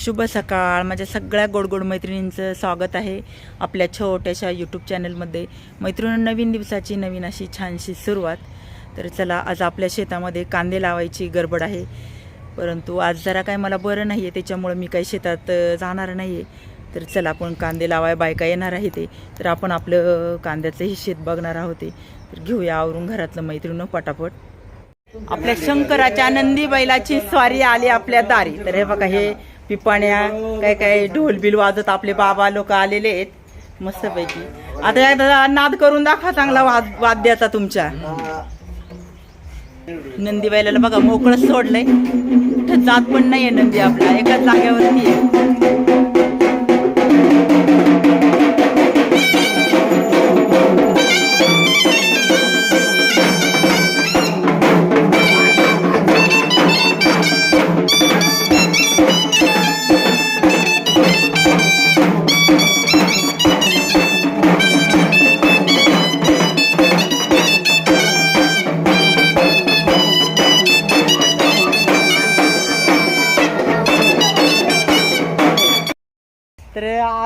शुभ सकाळ. माझ्या सगळ्या गोडगोड मैत्रिणींचं स्वागत आहे आपल्या छोट्याशा यूट्यूब चॅनलमध्ये मैत्रिणी नवीन दिवसाची नवीन अशी छानशी सुरुवात. तर चला आज आपल्या शेतामध्ये कांदे लावायची गडबड आहे. परंतु आज जरा काय मला बरं नाही आहे त्याच्यामुळं मी काही शेतात जाणार नाही आहे तर चला आपण कांदे लावाय बायका येणार आहे ते. तर आपण आपलं कांद्याचंही शेत बघणार आहोत ते. तर घेऊया आवरून घरातलं मैत्रिणी पटापट. आपल्या शंकराच्या नंदी बैलाची स्वारी आली आपल्या दारी. तर हे बघा हे पिपाण्या काय काय ढोल बिल वाजत आपले बाबा लोक आलेले आहेत. मस्तपैकी. आता एकदा नाद करून दाखवा चांगला वाद वाद्याचा तुमच्या. नंदी बैलाला बघा मोकळंच सोडलंय. कुठं जात पण नाहीये नंदी आपला एकाच जाग्यावरती आहे.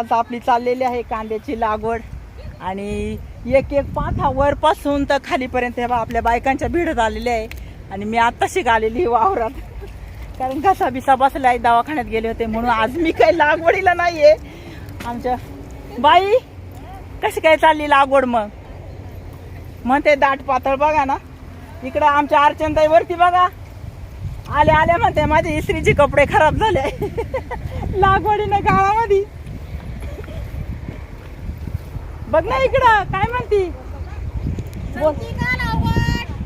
आज आपली चाललेली आहे कांद्याची लागवड. आणि एक एक पाथा वरपासून तर खालीपर्यंत हे आपल्या बायकांच्या भिडत आलेल्या आहे. आणि मी आत्ताशी आलेली वावरात. कारण घसा बिसा बसला आहे दवाखान्यात गेले होते म्हणून आज मी काही लागवडीला नाहीये. आमच्या बाई कशी काय चालली लागवड मग? म्हणते दाट पातळ बघा ना. इकडं आमच्या अर्चनताई वरती बघा. आले आले म्हणते माझे इस्त्रीचे कपडे खराब झाले. लागवडीनं गावामध्ये बघ ना इकडं काय म्हणती?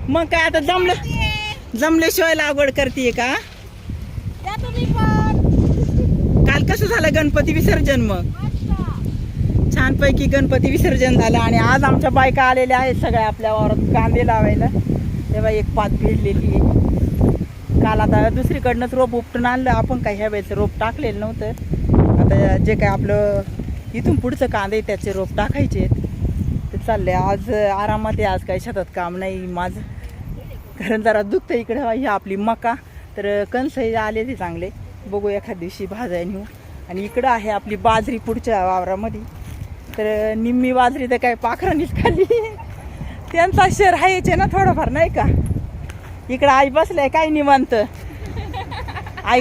मग काय आता जमलं? जमल्याशिवाय लागवड करते का? काल कसं झालं गणपती विसर्जन मग? छानपैकी गणपती विसर्जन झालं आणि आज आमच्या बायका आलेल्या आहेत सगळ्या आपल्या वावरात कांदे लावायला. तेव्हा एक पात भिडलेली आहे. काल आता दुसरीकडनंच रोप उपटून आणलं. आपण काही ह्या वेळेचं रोप टाकलेलं नव्हतं. आता जे काय आपलं इथून पुढचं कांदे त्याचे रोप टाकायचे आहेत. ते चालले. आज आरामात आहे. आज काही शेतात काम नाही. माझं कारण जरा दुखतं इकडे. ही आपली मका. तर कणसही आले ते चांगले. बघू एखाद दिवशी भाजाय नेऊ. आणि इकडं आहे आपली बाजरी पुढच्या वावरामध्ये. तर निम्मी बाजरी तर काय पाखरांनीच खाली त्यांचा शेर हायचे ना थोडंफार नाही का? इकडं आई बसलाय काय निवांत.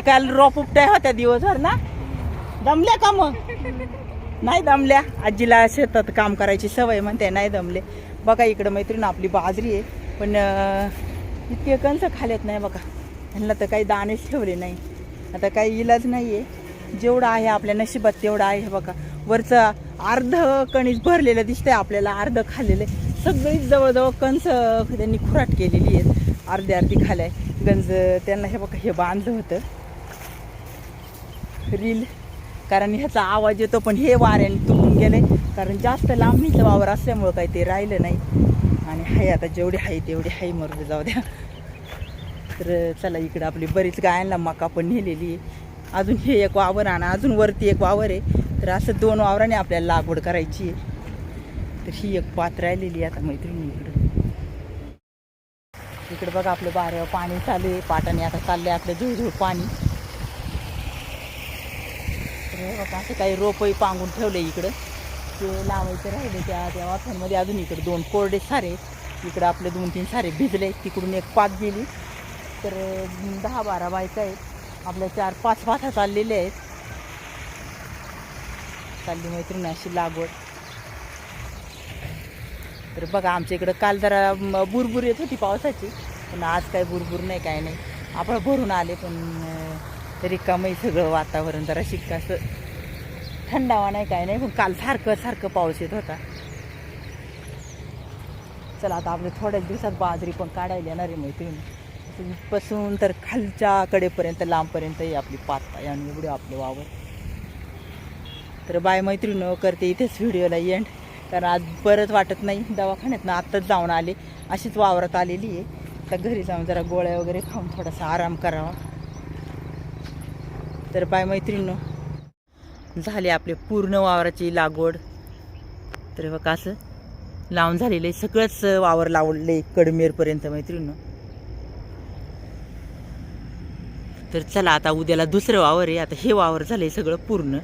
काल रोप उपट्या होत्या दिवसभर ना? दमल्या का मग? नाही दमल्या. आजीला शेतात काम करायची सवय म्हणते नाही दमले. बघा इकडं मैत्रीण आपली बाजरी आहे पण इतके कंस खाल्यात नाही बघा. ह्यांना तर काही दाणेच ठेवले नाही. आता काही इलाज नाही आहे जेवढं आहे आपल्या नशिबात तेवढं आहे हे बघा. वरचं अर्ध कणीस भरलेलं दिसतंय आपल्याला अर्ध खाल्लेलं आहे. सगळीच जवळजवळ कंस त्यांनी खुराट केलेली आहेत. अर्धी अर्धी खालाय गंज त्यांना हे बघा हे बांधलं होतं. रील. कारण ह्याचा आवाज येतो पण हे वाऱ्याने तुटून गेले. कारण जास्त लांबीचं वावर असल्यामुळं काही ते राहिलं नाही. आणि हाय आता जेवढी हाय तेवढी हाय मरू जाऊ द्या. तर चला इकडं आपली बरीच गायांना मका पण नेलेली आहे. अजून हे एक वावर आणि अजून वरती एक वावर आहे. तर असं दोन वावराने आपल्याला लागवड करायची आहे. तर ही एक पात राहिलेली आहे आता मैत्रिणी इकडं. इकडं बघा आपलं बाऱ्यावर पाणी चालू आहे. पाटाने आता चाललं आहे आपलं झुळझुळ पाणी. तर असं काही रोपही पांगून ठेवले इकडं. ते लावायचे राहिले त्या त्या वाफ्यांमध्ये. अजून इकडे दोन कोरडे सारे इकडं आपले दोन तीन सारे भिजले तिकडून एक पात गेली. तर दहा बारा बायका आहेत. आपल्या चार पाच पाथा चाललेल्या आहेत. चालली मैत्रीण अशी लागवड. तर बघा आमच्या इकडं काल जरा बुरबुर येत होती पावसाची. पण आज काय बुरबुर नाही काय नाही. आपण भरून आले पण रिकामही सगळं वातावरण जरा शिक्कासं थंडावा नाही काय नाही पण काल सारखं सारखं पाऊस येत होता. चला आता आपल्या थोड्याच दिवसात बाजरी पण काढायला येणार आहे मैत्रिणी. पासून तर खालच्या कडेपर्यंत लांबपर्यंतही आपली पाता आणि एवढे आपले वावर. तर बाय मैत्रीण करते इथेच व्हिडिओला एंड कारण आज बरंच वाटत नाही दवाखान्यात ना आत्ताच जाऊन आले. अशीच वावरात आलेली आहे. तर घरी जाऊन जरा गोळ्या वगैरे खाऊन थोडासा आराम करावा. तर बाय मैत्रिणीनं. झाली आपली पूर्ण वावराची लागवड. तर बघा असं लावून झालेलं आहे. सगळंच वावर लावले कडमेरपर्यंत मैत्रिणीनं. तर चला आता उद्याला दुसरं वावर आहे. आता हे वावर झालंय सगळं पूर्ण.